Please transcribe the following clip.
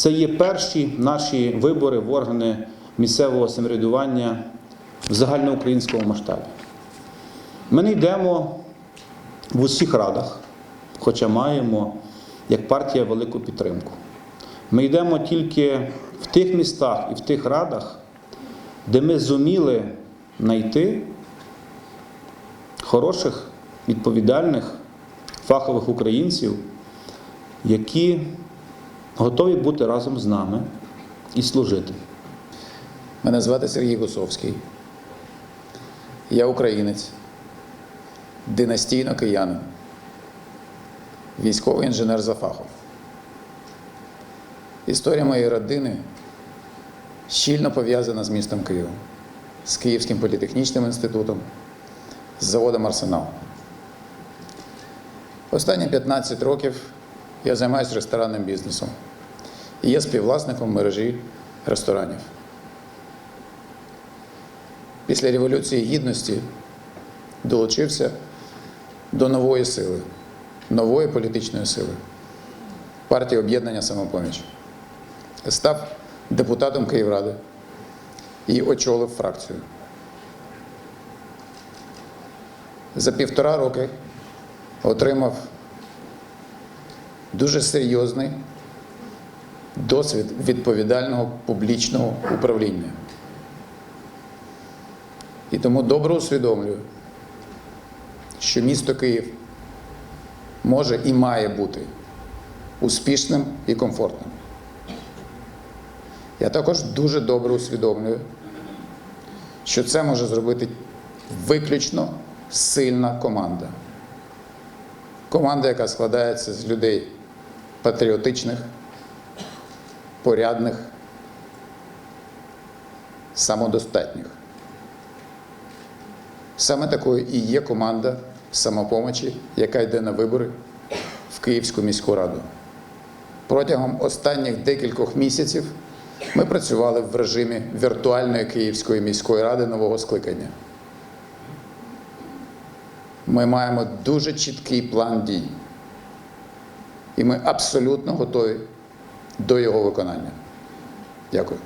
Це є перші наші вибори в органи місцевого самоврядування в загальноукраїнському масштабі. Ми не йдемо в усіх радах, хоча маємо як партія велику підтримку. Ми йдемо тільки в тих містах і в тих радах, де ми зуміли знайти хороших, відповідальних, фахових українців, які готові бути разом з нами і служити. Мене звати Сергій Гусовський. Я українець, династійно киянин, військовий інженер за фахом. Історія моєї родини щільно пов'язана з містом Києвом, з Київським політехнічним інститутом, з заводом Арсенал. Останні 15 років я займаюся ресторанним бізнесом і є співвласником мережі ресторанів. Після Революції Гідності долучився до нової сили, нової політичної сили партії об'єднання самопоміч. Став депутатом Київради і очолив фракцію. За півтора роки отримав дуже серйозний досвід відповідального публічного управління. І тому добре усвідомлюю, що місто Київ може і має бути успішним і комфортним. Я також дуже добре усвідомлюю, що це може зробити виключно сильна команда. Команда, яка складається з людей патріотичних, порядних, самодостатніх. Саме такою і є команда самопомочі, яка йде на вибори в Київську міську раду. Протягом останніх декількох місяців ми працювали в режимі віртуальної Київської міської ради нового скликання. Ми маємо дуже чіткий план дій, і ми абсолютно готові до його виконання. Дякую.